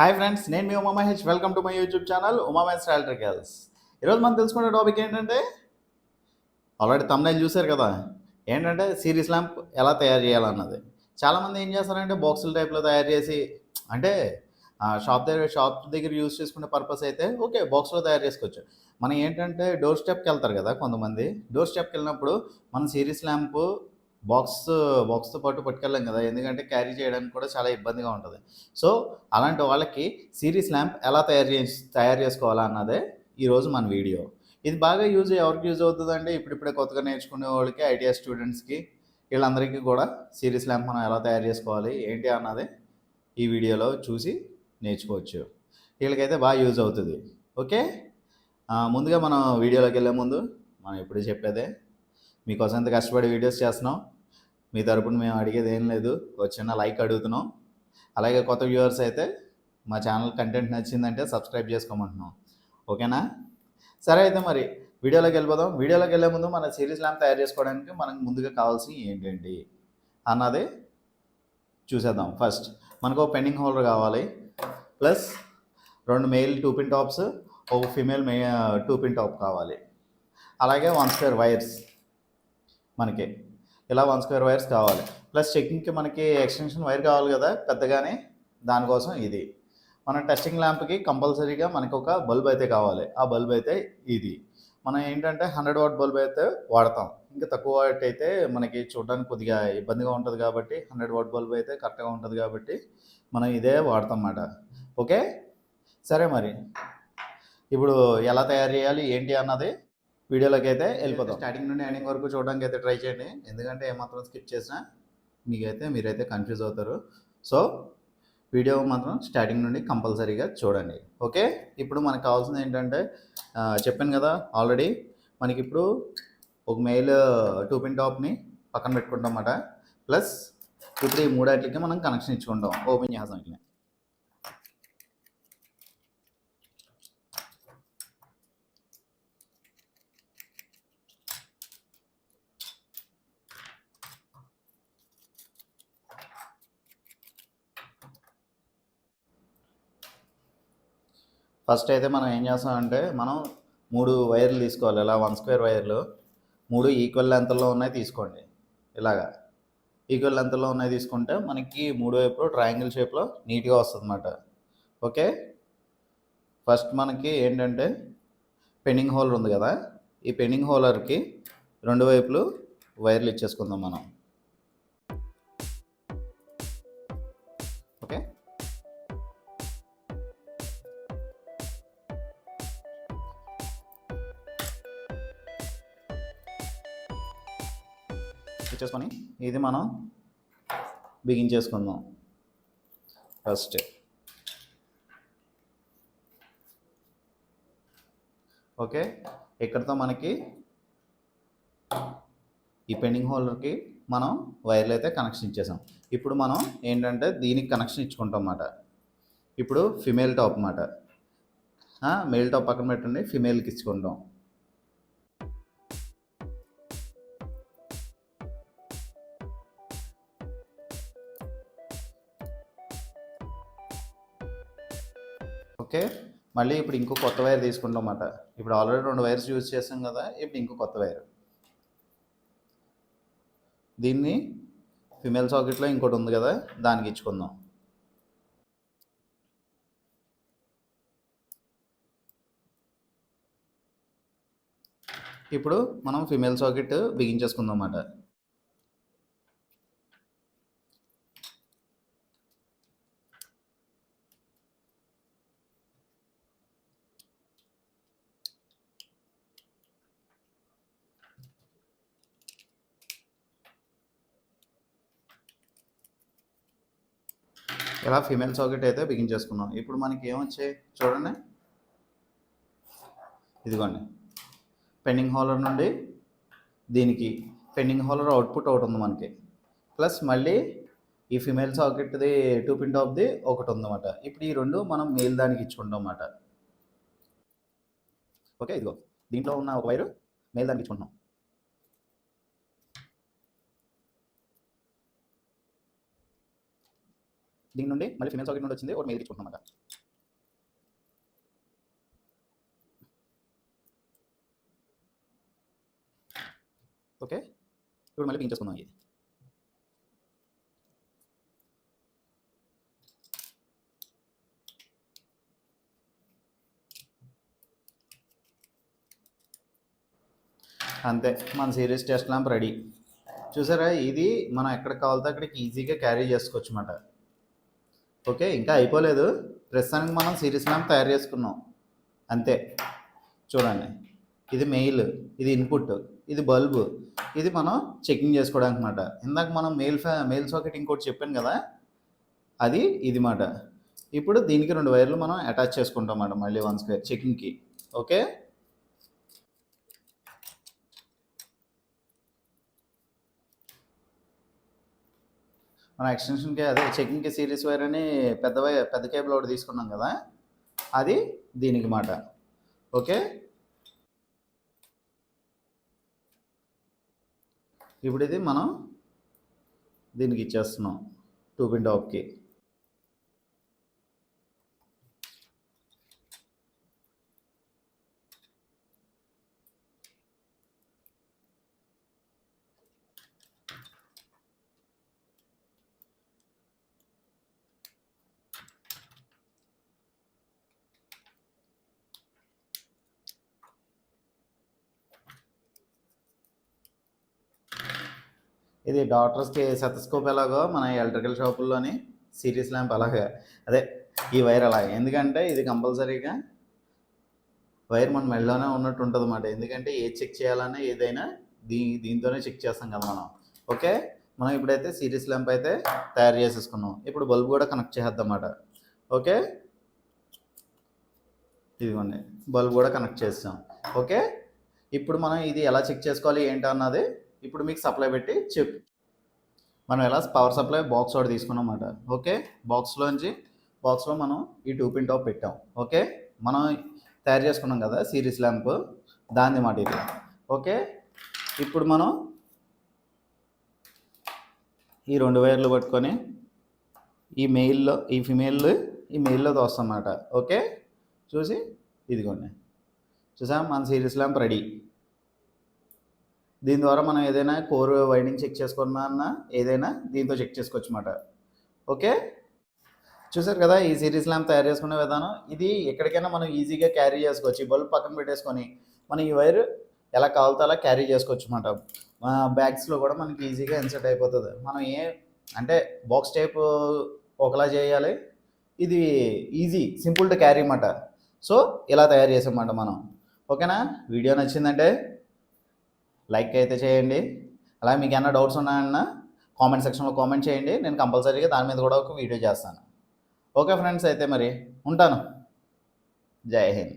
Hi friends నేను మీ Uma Mahesh. Welcome to my YouTube channel Uma Mahesh electricals ఈరోజు మనం తెలుసుకునే టాపిక్ ఏంటంటే ఆల్రెడీ తమ్నైల్ చూశారు కదా ఏంటంటే సిరీస్ ల్యాంప్ ఎలా తయారు చేయాలన్నది. చాలామంది ఏం చేస్తారంటే బాక్సుల టైప్లో తయారు చేసి అంటే షాప్ దగ్గర షాప్ దగ్గర యూజ్ చేసుకునే పర్పస్ అయితే ఓకే బాక్స్లో తయారు చేసుకోవచ్చు. మనం ఏంటంటే డోర్ స్టెప్కి వెళ్తారు కదా కొంతమంది. డోర్ స్టెప్కి వెళ్ళినప్పుడు మనం సిరీస్ ల్యాంప్ బాక్స్ బాక్స్తో పాటు పట్టుకెళ్ళాం కదా. ఎందుకంటే క్యారీ చేయడానికి కూడా చాలా ఇబ్బందిగా ఉంటుంది. సో అలాంటి వాళ్ళకి సిరీస్ ల్యాంప్ ఎలా తయారు చేసి తయారు చేసుకోవాలా అన్నదే ఈరోజు మన వీడియో. ఇది బాగా యూజ్ ఎవరికి యూజ్ అవుతుందంటే ఇప్పుడిప్పుడే కొత్తగా నేర్చుకునే వాళ్ళకి ఐటీఐ స్టూడెంట్స్కి వీళ్ళందరికీ కూడా సిరీస్ ల్యాంప్ మనం ఎలా తయారు చేసుకోవాలి ఏంటి అన్నది ఈ వీడియోలో చూసి నేర్చుకోవచ్చు. వీళ్ళకైతే బాగా యూజ్ అవుతుంది. ఓకే? ముందుగా మనం వీడియోలోకి వెళ్ళే ముందు మనం ఎప్పుడు చెప్పేదే మీకోసం ఎంత కష్టపడి వీడియోస్ చేస్తున్నాం. మీ తరపున మేము అడిగేది ఏం లేదు. ఒక చిన్న లైక్ అడుగుతున్నాం. అలాగే కొత్త వ్యూవర్స్ అయితే మా ఛానల్ కంటెంట్ నచ్చిందంటే సబ్స్క్రైబ్ చేసుకోమంటున్నాం. ఓకేనా? సరే అయితే మరి వీడియోలోకి వెళ్ళిపోదాం. వీడియోలోకి వెళ్ళే ముందు మన సిరీస్ ల్యాంప్ తయారు చేసుకోవడానికి మనకు ముందుగా కావాల్సి ఏంటండి? అన్నది చూసేద్దాం. ఫస్ట్ మనకు ఒక పెండింగ్ హోల్డర్ కావాలి. ప్లస్ రెండు మెయిల్ టూ పిన్ టాప్స్ ఒక ఫిమేల్ మే టూ పిన్ టాప్ కావాలి. అలాగే వన్ స్క్వేర్ వైర్స్. మనకి. ఇలా వన్ స్క్వేర్ వైర్స్ కావాలి. ప్లస్ చెకింగ్కి మనకి ఎక్స్టెన్షన్ వైర్ కావాలి కదా పెద్దగానే దానికోసం ఇది. మన టెస్టింగ్ ల్యాంప్కి కంపల్సరీగా మనకు ఒక బల్బ్ అయితే కావాలి. ఆ బల్బ్ అయితే ఇది. మనం ఏంటంటే హండ్రెడ్ వాట్ బల్బ్ అయితే వాడతాం. ఇంకా తక్కువ వాట్ అయితే మనకి చూడడానికి కొద్దిగా ఇబ్బందిగా ఉంటుంది కాబట్టి హండ్రెడ్ వాట్ బల్బ్ అయితే కరెక్ట్గా ఉంటుంది కాబట్టి మనం ఇదే వాడతాం అన్నమాట ఓకే? సరే మరి. ఇప్పుడు ఎలా తయారు చేయాలి? ఏంటి అన్నది? వీడియోలోకి అయితే వెళ్ళిపోతాం స్టార్టింగ్ నుండి ఎండింగ్ వరకు చూడడానికి అయితే ట్రై చేయండి. ఎందుకంటే ఏమాత్రం స్కిప్ చేసినా మీకైతే మీరైతే కన్ఫ్యూజ్ అవుతారు. సో వీడియో మాత్రం స్టార్టింగ్ నుండి కంపల్సరీగా చూడండి. ఓకే ఇప్పుడు మనకు కావాల్సింది ఏంటంటే చెప్పాను కదా ఆల్రెడీ మనకి ఇప్పుడు ఒక మెయిల్ టూ పిన్ టాప్ని పక్కన పెట్టుకుంటాం అన్నమాట. ప్లస్ ఇప్పుడు ఈ మూడాటికి మనం కనెక్షన్ ఇచ్చుకుంటాం. ఓపెన్ చేస్తాం ఇట్లా ఫస్ట్ అయితే మనం ఏం చేస్తామంటే మనం మూడు వైర్లు తీసుకోవాలి. ఇలా వన్ స్క్వేర్ వైర్లు. మూడు ఈక్వల్ లెంత్లో ఉన్నాయి తీసుకోండి. ఇలాగా. ఈక్వల్ లెంత్లో ఉన్నాయి తీసుకుంటే మనకి మూడు వైపులు ట్రయాంగిల్ షేప్లో నీట్గా వస్తుంది అన్నమాట ఓకే? ఫస్ట్ మనకి ఏంటంటే పెండింగ్ హోల్డర్ ఉంది కదా? ఈ పెండింగ్ హోల్డర్కి రెండు వైపులు వైర్లు ఇచ్చేసుకుందాం మనం. చేసుకొని ఇది మనం బిగించేసుకుందాం ఫస్ట్ ఓకే ఇక్కడతో మనకి ఈ పెండింగ్ హోల్డర్కి మనం వైర్లు అయితే కనెక్షన్ ఇచ్చేసాం. ఇప్పుడు మనం ఏంటంటే దీనికి కనెక్షన్ ఇచ్చుకుంటాం అన్నమాట. ఇప్పుడు ఫిమేల్ టాప్ అన్నమాట. మేల్ టాప్ పక్కన పెట్టండి ఫిమేల్కి ఇచ్చుకుంటాం. ఓకే. మళ్ళీ ఇప్పుడు ఇంకో కొత్త వైర్ తీసుకుంటాం అన్నమాట. ఇప్పుడు ఆల్రెడీ రెండు వైర్స్ యూజ్ చేసాం కదా ఇప్పుడు ఇంకో కొత్త వైర్. దీన్ని ఫిమేల్ సాకెట్లో ఇంకోటి ఉంది కదా దానికి ఇచ్చుకుందాం. ఇప్పుడు మనం ఫిమేల్ సాకెట్ బిగించేసుకుందాం అన్నమాట. ఇలా ఫిమేల్ సాకెట్ అయితే బిగించేసుకున్నాం ఇప్పుడు మనకి ఏమొచ్చాయి? చూడండి. ఇదిగోండి. పెండింగ్ హోలర్ నుండి దీనికి పెండింగ్ హోలర్ అవుట్పుట్ ఒకటి ఉంది మనకి. ప్లస్ మళ్ళీ ఈ ఫిమేల్ సాకెట్ది టూ పిన్ టాప్ది ఒకటి ఉందన్నమాట. ఇప్పుడు ఈ రెండు మనం మేల్ దానికి ఇచ్చుకుంటాం అన్నమాట ఓకే ఇదిగో. దీంట్లో ఉన్న ఒక వైరు మేల్ దానికి ఇచ్చుకుంటున్నాం. దీని నుండి మళ్ళీ ఫిమేల్ సాకెట్ నుండి వచ్చింది ఒకటి మెయిల్ ఇచ్చుకుంటున్నాం అన్నమాట. ఓకే? ఇప్పుడు మళ్ళీ పిన్ చేసుకుందాం ఇది. అంతే మన సిరీస్ టెస్ట్ ల్యాంప్ రెడీ చూసారా? ఇది మనం ఎక్కడ కావాలితే అక్కడికి ఈజీగా క్యారీ చేసుకోవచ్చు అన్నమాట ఓకే ఇంకా అయిపోలేదు. ప్రస్తుతానికి మనం సిరీస్ మ్యామ్ తయారు చేసుకున్నాం. అంతే. చూడండి. ఇది మెయిల్ ఇది ఇన్పుట్ ఇది బల్బు ఇది మనం చెకింగ్ చేసుకోవడానికి అనమాట ఇందాక మనం మెయిల్ ఫ్యా మెయిల్ సాకెట్ ఇంకోటి చెప్పాను కదా అది ఇది మాట ఇప్పుడు దీనికి రెండు వైర్లు మనం అటాచ్ చేసుకుంటాం అన్నమాట మళ్ళీ వన్ స్క్వేర్ చెకింగ్కి. ఓకే? మనం ఎక్స్టెన్షన్కి అదే చెకింగ్కి సిరీస్ వైర్ అని పెద్ద పెద్ద కేబుల్ ఒకటి తీసుకున్నాం కదా అది దీనికి మాట. ఓకే? ఇప్పుడు ఇది మనం దీనికి ఇచ్చేస్తున్నాం టూ పిన్ టాప్కి ఇది డాక్టర్స్కి సెతస్కోప్ ఎలాగో మన ఎలక్ట్రికల్ షాపుల్లోని సిరీస్ ల్యాంప్ అలాగే. అదే ఈ వైర్ అలాగే. ఎందుకంటే ఇది కంపల్సరీగా వైర్ మన మెడలోనే ఉన్నట్టు ఉంటుంది అన్నమాట ఎందుకంటే ఏ చెక్ చేయాలన్నా ఏదైనా దీ దీంతోనే చెక్ చేస్తాం కదా మనం. ఓకే? మనం ఇప్పుడైతే సిరీస్ ల్యాంప్ అయితే తయారు చేసేసుకున్నాం. ఇప్పుడు బల్బ్ కూడా కనెక్ట్ చేసేద్దాం ఓకే? ఇదిగోండి. బల్బ్ కూడా కనెక్ట్ చేస్తాం ఓకే? ఇప్పుడు మనం ఇది ఎలా చెక్ చేసుకోవాలి ఏంటి అన్నది ఇప్పుడు మీకు సప్లై పెట్టి చెప్ మనం ఎలా పవర్ సప్లై బాక్స్ ఒకటి తీసుకున్నాం ఓకే బాక్స్లోంచి బాక్స్లో మనం ఈ టూ పిన్ టాప్ పెట్టాం. ఓకే మనం తయారు చేసుకున్నాం కదా సిరీస్ ల్యాంప్ దాని మాట ఇది. ఓకే ఇప్పుడు మనం ఈ రెండు వైర్లు పట్టుకొని ఈ మెయిల్లో ఈ ఫిమేల్ ఈ మెయిల్లో తోస్తాం అన్నమాట. ఓకే చూసి ఇదిగోండి. చూసాం మన సిరీస్ ల్యాంప్ రెడీ దీని ద్వారా మనం ఏదైనా కోర్ వైండింగ్ చెక్ చేసుకున్నా అన్న ఏదైనా దీంతో చెక్ చేసుకోవచ్చు అన్నమాట. ఓకే? చూసారు కదా ఈ సిరీస్ ల్యాంప్ తయారు చేసుకునే విధానం. ఇది ఎక్కడికైనా మనం ఈజీగా క్యారీ చేసుకోవచ్చు. ఈ బల్బ్ పక్కన పెట్టేసుకొని మనం ఈ వైర్ ఎలా కావాలతో అలా క్యారీ చేసుకోవచ్చు అన్నమాట. బ్యాగ్స్లో కూడా మనకి ఈజీగా ఇన్సర్ట్ అయిపోతుంది. మనం ఏ అంటే బాక్స్ టైప్ ఒకలా చేయాలి. ఇది ఈజీ సింపుల్ టు క్యారీ అన్నమాట. సో ఇలా తయారు చేసామన్నమాట మనం. ఓకేనా? వీడియో నచ్చిందంటే లైక్ అయితే చేయండి. అలాగే మీకు ఏమైనా డౌట్స్ ఉన్నాయన్నా కామెంట్ సెక్షన్లో కామెంట్ చేయండి. నేను కంపల్సరీగా దాని మీద కూడా ఒక వీడియో చేస్తాను. ఓకే ఫ్రెండ్స్ అయితే మరి ఉంటాను. జై హింద్.